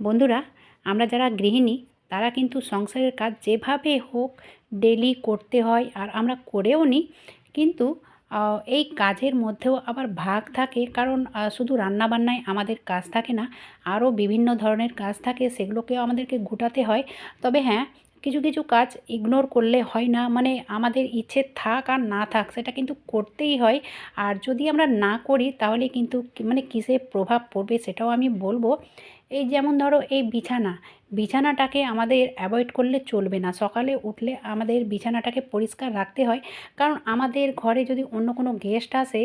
বন্ধুরা, আমরা যারা গৃহিণী, তারা কিন্তু সংসারের কাজ যেভাবে হোক ডেলি করতে হয় আর আমরা করেও নিই কিন্তু এই কাজের মধ্যেও আবার ভাগ থাকে কারণ শুধু রান্নাবান্নায় আমাদের কাজ থাকে না, আরও বিভিন্ন ধরনের কাজ থাকে সেগুলোকেও আমাদেরকে গোটাতে হয়। তবে হ্যাঁ কিছু কিছু কাজ ইগনোর করলে হয় না মানে আমাদের ইচ্ছে থাক আর না থাক, সেটা কিন্তু করতেই হয়। আর যদি আমরা না করি, তাহলে কিন্তু মানে কিসে প্রভাব পড়বে সেটাও আমি বলব। এই যেমন ধরো এই বিছানা, বিছানাটাকে আমাদের অ্যাভয়েড করলে চলবে না। সকালে উঠলে আমাদের বিছানাটাকে পরিষ্কার রাখতে হয়। কারণ আমাদের ঘরে যদি অন্য কোনো গেস্ট আসে,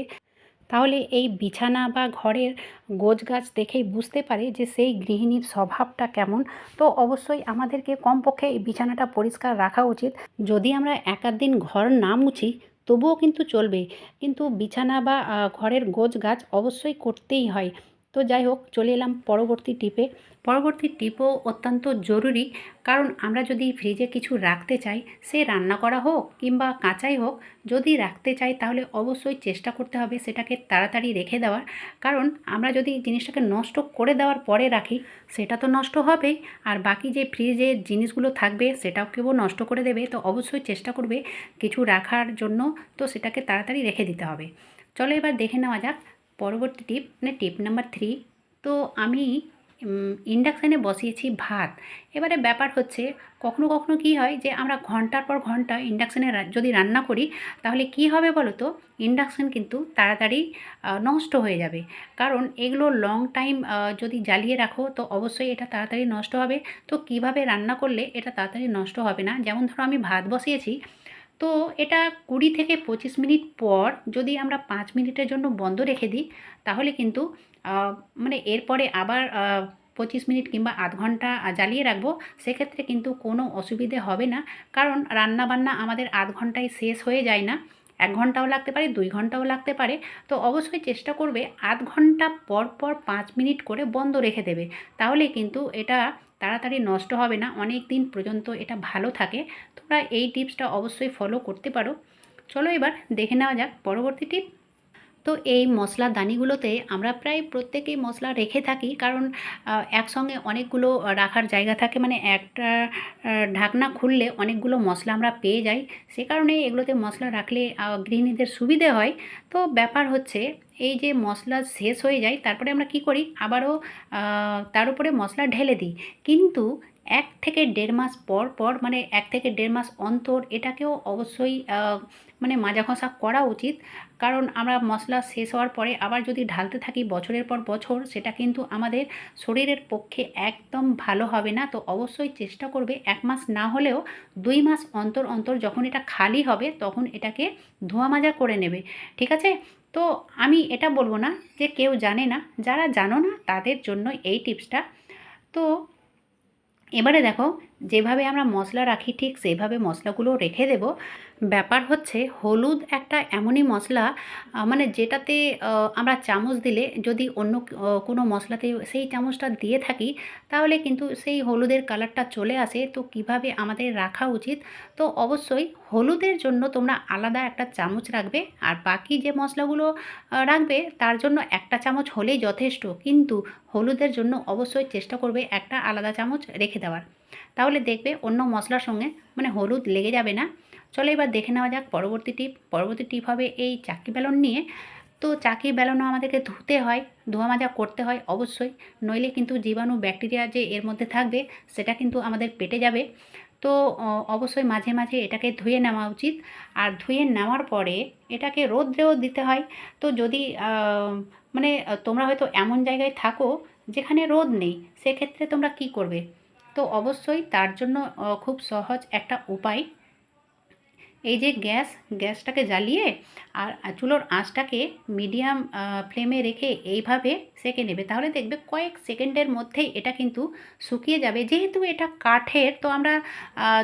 তাহলে এই বিছানা বা ঘরের গোছগাছ দেখেই বুঝতে পারে যে সেই গৃহিণীর স্বভাবটা কেমন। তো অবশ্যই আমাদেরকে কমপক্ষে এই বিছানাটা পরিষ্কার রাখা উচিত। যদি আমরা এক আধ দিন ঘর না মুছি, তবুও কিন্তু চলবে। কিন্তু বিছানা বা ঘরের ঘরের গোছগাছ অবশ্যই করতেই হয়। তো যাই হোক, চলে এলাম পরবর্তী টিপে। পরবর্তী টিপও অত্যন্ত জরুরি, কারণ আমরা যদি ফ্রিজে কিছু রাখতে চাই, সে রান্না করা হোক কিংবা কাঁচাই হোক, যদি রাখতে চাই তাহলে অবশ্যই চেষ্টা করতে হবে সেটাকে তাড়াতাড়ি রেখে দেওয়ার। কারণ আমরা যদি জিনিসটাকে নষ্ট করে দেওয়ার পরে রাখি, সেটা তো নষ্ট হবেই। আর বাকি যে ফ্রিজে জিনিসগুলো থাকবে, সেটাও কেউ নষ্ট করে দেবে। তো অবশ্যই চেষ্টা করবে কিছু রাখার জন্য, তো সেটাকে তাড়াতাড়ি রেখে দিতে হবে। চলো এবার দেখে নেওয়া যাক পরবর্তী টিপ মানে টিপ নাম্বার থ্রি তো আমি ইন্ডাকশানে বসিয়েছি ভাত। এবারে ব্যাপার হচ্ছে, কখনো কখনো কী হয় যে, আমরা ঘণ্টার পর ঘণ্টা ইন্ডাকশানে যদি রান্না করি, তাহলে কি হবে বলো তো ইন্ডাকশান কিন্তু তাড়াতাড়ি নষ্ট হয়ে যাবে। কারণ এগুলো লং টাইম যদি জ্বালিয়ে রাখো, তো অবশ্যই এটা তাড়াতাড়ি নষ্ট হবে। তো কীভাবে রান্না করলে এটা তাড়াতাড়ি নষ্ট হবে না? যেমন ধরো আমি ভাত বসিয়েছি তো এটা কুড়ি থেকে পঁচিশ মিনিট পর যদি আমরা পাঁচ মিনিটের জন্য বন্ধ রেখে দিই, তাহলে কিন্তু মানে এরপরে আবার পঁচিশ মিনিট কিংবা আধ ঘণ্টা জ্বালিয়ে রাখব, সেক্ষেত্রে কিন্তু কোনো অসুবিধে হবে না। কারণ রান্না বান্না আমাদের আধ ঘন্টায় শেষ হয়ে যায় না। এক ঘন্টাও লাগতে পারে, দুই ঘন্টাও লাগতে পারে। তো অবশ্যই চেষ্টা করবে আধ ঘণ্টা পর পর পাঁচ মিনিট করে বন্ধ রেখে দেবে। তাহলে কিন্তু এটা তাড়াতাড়ি নষ্ট হবে না, অনেক দিন পর্যন্ত এটা ভালো থাকে। তোমরা এই টিপসটা অবশ্যই ফলো করতে পারো। চলো এবার দেখে নেওয়া যাক পরবর্তী টিপ তো এই মশলা দানিগুলোতে আমরা প্রায় প্রত্যেকেই মশলা রেখে থাকি। কারণ একসঙ্গে অনেকগুলো রাখার জায়গা থাকে। মানে একটা ঢাকনা খুললে অনেকগুলো মশলা আমরা পেয়ে যাই। সে কারণে এগুলোতে মশলা রাখলে গৃহিণীদের সুবিধে হয়। তো ব্যাপার হচ্ছে, এই যে মশলা শেষ হয়ে যায়, তারপরে আমরা কি করি? আবারও তার উপরে মশলা ঢেলে দিই। কিন্তু এক থেকে দেড় মাস পর পর মানে এক থেকে দেড় মাস অন্তর এটাকেও অবশ্যই মানে মাজা ঘষা করা উচিত। কারণ আমরা মশলা শেষ হওয়ার পরে আবার যদি ঢালতে থাকি বছরের পর বছর, সেটা কিন্তু আমাদের শরীরের পক্ষে একদম ভালো হবে না। তো অবশ্যই চেষ্টা করবে এক মাস না হলেও দুই মাস অন্তর অন্তর যখন এটা খালি হবে, তখন এটাকে ধোয়া মাজা করে নেবে। ঠিক আছে? তো আমি এটা বলব না যে কেউ জানে না। যারা জানো না, তাদের জন্য এই টিপসটা। তো এবারে দেখো যেভাবে আমরা মশলা রাখি, ঠিক সেভাবে মশলাগুলো রেখে দেব। ব্যাপার হচ্ছে, হলুদ একটা এমনই মশলা মানে যেটাতে আমরা চামচ দিলে যদি অন্য কোনো মশলাতে সেই চামচটা দিয়ে থাকি, তাহলে কিন্তু সেই হলুদের কালারটা চলে আসে। তো কীভাবে আমাদের রাখা উচিত? তো অবশ্যই হলুদের জন্য তোমরা আলাদা একটা চামচ রাখবে, আর বাকি যে মশলাগুলো রাখবে, তার জন্য একটা চামচ হলেই যথেষ্ট। কিন্তু হলুদের জন্য অবশ্যই চেষ্টা করবে একটা আলাদা চামচ রেখে দেওয়ার। তাহলে দেখবে অন্য মশলার সঙ্গে মানে হলুদ লেগে যাবে না। চলো এবার দেখে নেওয়া যাক পরবর্তী টিপ। পরবর্তী টিপ হবে এই চাকি বেলন নিয়ে। তো চাকি বেলনও আমাদেরকে ধুতে হয়, ধোয়া মাজা করতে হয় অবশ্যই। নইলে কিন্তু জীবাণু, ব্যাকটেরিয়া যে এর মধ্যে থাকবে, সেটা কিন্তু আমাদের পেটে যাবে। তো অবশ্যই মাঝে মাঝে এটাকে ধুয়ে নেওয়া উচিত। আর ধুয়ে নেওয়ার পরে এটাকে রোদ্রেও দিতে হয়। তো যদি মানে তোমরা হয়তো এমন জায়গায় থাকো যেখানে রোদ নেই, সেক্ষেত্রে তোমরা কি করবে? তো অবশ্যই তার জন্য খুব সহজ একটা উপায়। এই যে গ্যাস, গ্যাসটাকে জ্বালিয়ে আর চুলোর আঁচটাকে মিডিয়াম ফ্লেমে রেখে এইভাবে সেকে নেবে। তাহলে দেখবে কয়েক সেকেন্ডের মধ্যেই এটা কিন্তু শুকিয়ে যাবে। যেহেতু এটা কাঠের, তো আমরা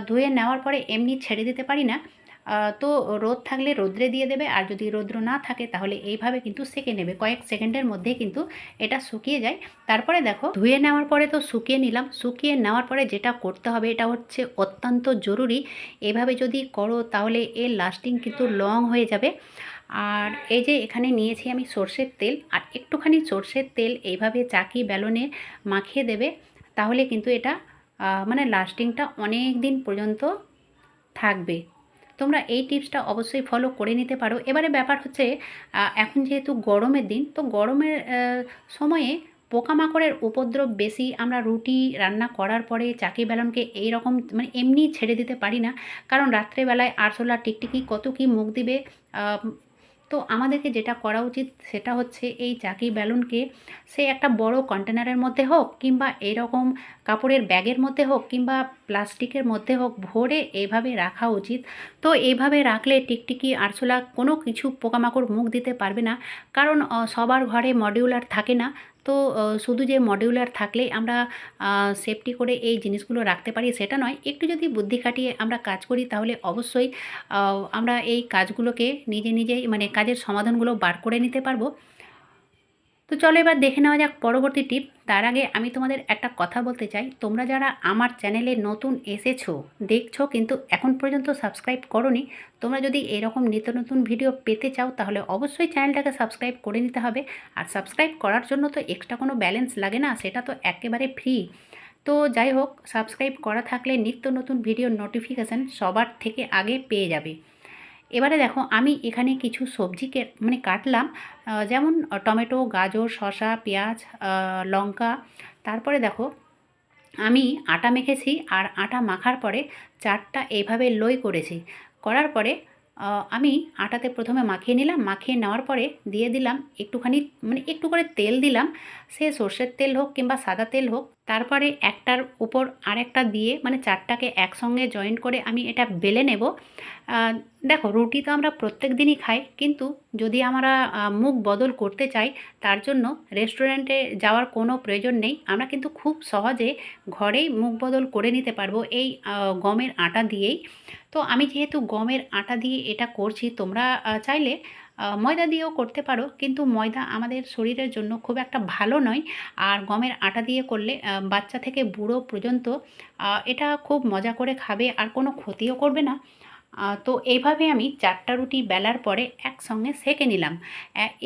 ধুয়ে নেওয়ার পরে এমনি ছেড়ে দিতে পারি না। তো রোদ থাকলে রোদ্রে দিয়ে দেবে, আর যদি রৌদ্র না থাকে তাহলে এইভাবে কিন্তু সেকে নেবে। কয়েক সেকেন্ডের মধ্যে কিন্তু এটা শুকিয়ে যায়। তারপরে দেখো, ধুয়ে নেওয়ার পরে তো শুকিয়ে নিলাম। শুকিয়ে নেওয়ার পরে যেটা করতে হবে, এটা হচ্ছে অত্যন্ত জরুরি। এভাবে যদি করো তাহলে এর লাস্টিং কিন্তু লং হয়ে যাবে। আর এই যে এখানে নিয়েছি আমি সর্ষের তেল, আর একটুখানি সর্ষের তেল এইভাবে চাকি বেলনে মাখিয়ে দেবে, তাহলে কিন্তু এটা মানে লাস্টিংটা অনেক দিন পর্যন্ত থাকবে। তোমরা এই টিপসটা অবশ্যই ফলো করে নিতে পারো। এবারে ব্যাপার হচ্ছে এখন যেহেতু গরমের দিন, তো গরমের সময়ে পোকামাকড়ের উপদ্রব বেশি, আমরা রুটি রান্না করার পরে চাকি বেলনকে এইরকম মানে এমনি ছেড়ে দিতে পারি না। কারণ রাত্রেবেলায় আরশোলা টিকটিকি কত কি মুখ দিবে তো আমাদেরকে যেটা করা উচিত সেটা হচ্ছে এই চাকি ব্যালুনকে সে একটা বড় কন্টেনারের মধ্যে হোক কিংবা এরকম কাপড়ের ব্যাগের মধ্যে হোক কিংবা প্লাস্টিকের মধ্যে হোক ভরে এভাবে রাখা উচিত। তো এইভাবে রাখলে টিকটিকি, আরশোলা কোনো কিছু পোকামাকড় মুখ দিতে পারবে না। কারণ সবার ঘরে মডিউলার থাকে না। তো শুধু যে মডিউলার থাকলেই আমরা সেফটি করে এই জিনিসগুলো রাখতে পারি সেটা নয়। একটু যদি বুদ্ধি খাটিয়ে আমরা কাজ করি তাহলে অবশ্যই আমরা এই কাজগুলোকে নিজে নিজেই মানে কাজের সমাধানগুলো বার করে নিতে পারব। তো চলো এবার দেখে নেওয়া যাক পরবর্তী টিপ। তার আগে আমি তোমাদের একটা কথা বলতে চাই। তোমরা যারা আমার চ্যানেলে নতুন এসেছ, দেখছ কিন্তু এখন পর্যন্ত সাবস্ক্রাইব করনি, তোমরা যদি এরকম নিত্য নতুন ভিডিও পেতে চাও তাহলে অবশ্যই চ্যানেলটাকে সাবস্ক্রাইব করে নিতে হবে। আর সাবস্ক্রাইব করার জন্য তো এক্সট্রা কোনো ব্যালেন্স লাগে না, সেটা তো একেবারে ফ্রি তো যাই হোক, সাবস্ক্রাইব করা থাকলে নিত্য নতুন ভিডিওর নোটিফিকেশান সবার থেকে আগে পেয়ে যাবে। এবারে দেখো, আমি এখানে কিছু সবজি মানে কাটলাম। যেমন টমেটো, গাজর, শসা, পেঁয়াজ লঙ্কা। তারপরে দেখো, আমি আটা মেখেছি আর আটা মাখার পরে চারটা এইভাবে লই করেছি। করার পরে আমি আটাতে প্রথমে মাখিয়ে নিলাম। মাখিয়ে নেওয়ার পরে দিয়ে দিলাম একটুখানি মানে একটু করে তেল দিলাম। সে সর্ষের তেল হোক কিংবা সাদা তেল হোক। তারপরে একটার উপর আরেকটা দিয়ে মানে চারটাকে একসঙ্গে জয়েন্ট করে আমি এটা বেলে নেব। দেখো, রুটি তো আমরা প্রত্যেক দিনই খাই, কিন্তু যদি আমরা মুখ বদল করতে চাই, তার জন্য রেস্টুরেন্টে যাওয়ার কোনো প্রয়োজন নেই। আমরা কিন্তু খুব সহজে ঘরেই মুখ বদল করে নিতে পারব এই গমের আটা দিয়েই। তো আমি যেহেতু গমের আটা দিয়ে এটা করছি, তোমরা চাইলে ময়দা দিয়েও করতে পারো, কিন্তু ময়দা আমাদের শরীরের জন্য খুব একটা ভালো নয়। আর গমের আটা দিয়ে করলে বাচ্চা থেকে বুড়ো পর্যন্ত এটা খুব মজা করে খাবে, আর কোনো ক্ষতিও করবে না। তো এইভাবে আমি চারটা রুটি বেলার পরে একসঙ্গে সেঁকে নিলাম।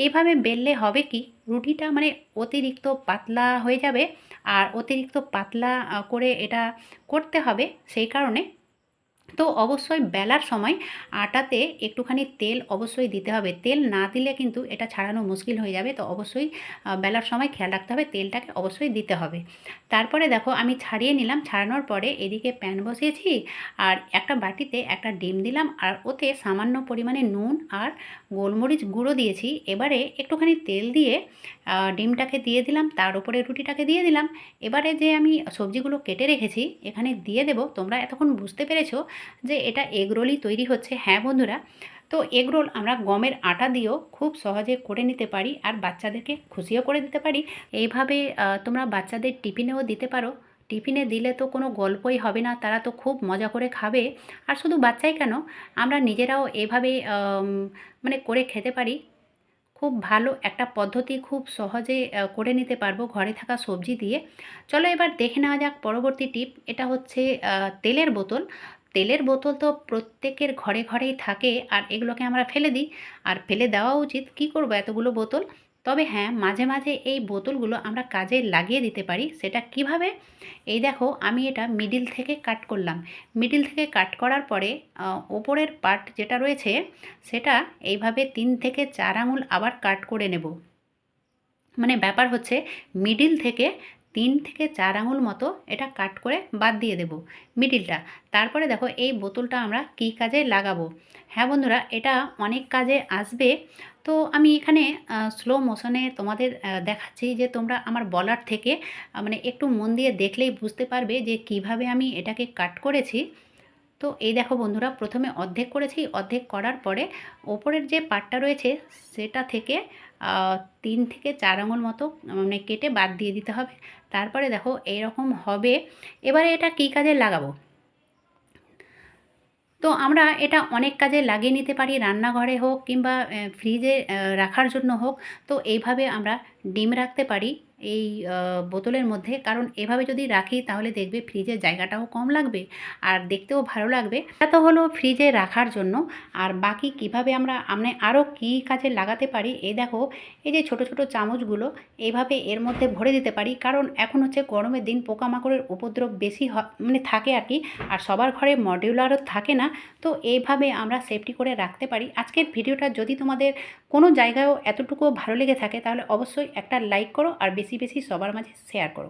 এইভাবে বেললে হবে কি, রুটিটা মানে অতিরিক্ত পাতলা হয়ে যাবে, আর অতিরিক্ত পাতলা করে এটা করতে হবে, সেই কারণে তো অবশ্যই বেলার সময় আটাতে একটুখানি তেল অবশ্যই দিতে হবে। তেল না দিলে কিন্তু এটা ছাড়ানো মুশকিল হয়ে যাবে। তো অবশ্যই বেলার সময় খেয়াল রাখতে হবে, তেলটাকে অবশ্যই দিতে হবে। তারপরে দেখো আমি ছাড়িয়ে নিলাম। ছাড়ানোর পরে এদিকে প্যান বসিয়েছি আর একটা বাটিতে একটা ডিম দিলাম আর ওতে সামান্য পরিমাণে নুন আর গোলমরিচ গুঁড়ো দিয়েছি। এবারে একটুখানি তেল দিয়ে ডিমটাকে দিয়ে দিলাম। তার উপরে রুটিটাকে দিয়ে দিলাম। এবারে যে আমি সবজিগুলো কেটে রেখেছি, এখানে দিয়ে দেবো। তোমরা এতক্ষণ বুঝতে পেরেছ যে এটা এগরোলই তৈরি হচ্ছে। হ্যাঁ বন্ধুরা, তো এগরোল আমরা গমের আটা দিয়েও খুব সহজে করে নিতে পারি আর বাচ্চাদেরকে খুশিও করে দিতে পারি। এইভাবে তোমরা বাচ্চাদের টিফিনেও দিতে পারো। টিফিনে দিলে তো কোনো গল্পই হবে না, তারা তো খুব মজা করে খাবে। আর শুধু বাচ্চাই কেন, আমরা নিজেরাও এভাবে মানে করে খেতে পারি। খুব ভালো একটা পদ্ধতি, খুব সহজে করে নিতে পারব ঘরে থাকা সবজি দিয়ে। চলো এবার দেখে নেওয়া যাক পরবর্তী টিপ। এটা হচ্ছে তেলের বোতল। তেলের বোতল তো প্রত্যেকের ঘরে ঘরেই থাকে, আর এগুলোকে আমরা ফেলে দিই। আর ফেলে দেওয়া উচিত, কি করব এতগুলো বোতল? তবে হ্যাঁ মাঝে মাঝে এই বোতলগুলো আমরা কাজে লাগিয়ে দিতে পারি, সেটা কীভাবে? এই দেখো, আমি এটা মিডিল থেকে কাট করলাম। মিডিল থেকে কাট করার পরে ওপরের পার্ট যেটা রয়েছে, সেটা এইভাবে তিন থেকে চার আঙুল আবার কাট করে নেব। মানে ব্যাপার হচ্ছে, মিডিল থেকে তিন থেকে চার আঙুল মতো এটা কাট করে বাদ দিয়ে দেব মিডিলটা। তারপরে দেখো এই বোতলটা আমরা কী কাজে লাগাবো? হ্যাঁ বন্ধুরা, এটা অনেক কাজে আসবে। তো আমি এখানে স্লো মোশনে তোমাদের দেখাচ্ছি যে তোমরা আমার বলার থেকে মানে একটু মন দিয়ে দেখলেই বুঝতে পারবে যে কীভাবে আমি এটাকে কাট করেছি। তো এই দেখো বন্ধুরা, প্রথমে অর্ধেক করেছি, অর্ধেক করার পরে ওপরের যে পাটটা রয়েছে, সেটা থেকে তিন থেকে চার আঙুল মতো মানে কেটে বাদ দিয়ে দিতে হবে। তারপরে দেখো, এরকম হবে। এবারে এটা কী কাজে লাগাবো? তো আমরা এটা অনেক কাজে লাগিয়ে নিতে পারি, রান্নাঘরে হোক কিংবা ফ্রিজে রাখার জন্য হোক। তো এইভাবে আমরা ডিম রাখতে পারি এই বোতলের মধ্যে। কারণ এভাবে যদি রাখি তাহলে দেখবে ফ্রিজের জায়গাটাও কম লাগবে আর দেখতেও ভালো লাগবে। এটা তো হলো ফ্রিজে রাখার জন্য। আর বাকি কীভাবে আমরা মানে আরও কী কাজে লাগাতে পারি? এই দেখো, এই যে ছোট ছোট চামচগুলো এইভাবে এর মধ্যে ভরে দিতে পারি। কারণ এখন হচ্ছে গরমের দিন, পোকামাকড়ের উপদ্রব বেশি মানে থাকে আর কি। আর সবার ঘরে মডিউলারও থাকে না। তো এইভাবে আমরা সেফটি করে রাখতে পারি। আজকের ভিডিওটা যদি তোমাদের কোনো জায়গায়ও এতটুকু ভালো লেগে থাকে, তাহলে অবশ্যই একটা লাইক করো আর বেশি বেশি সবার মাঝে শেয়ার করো।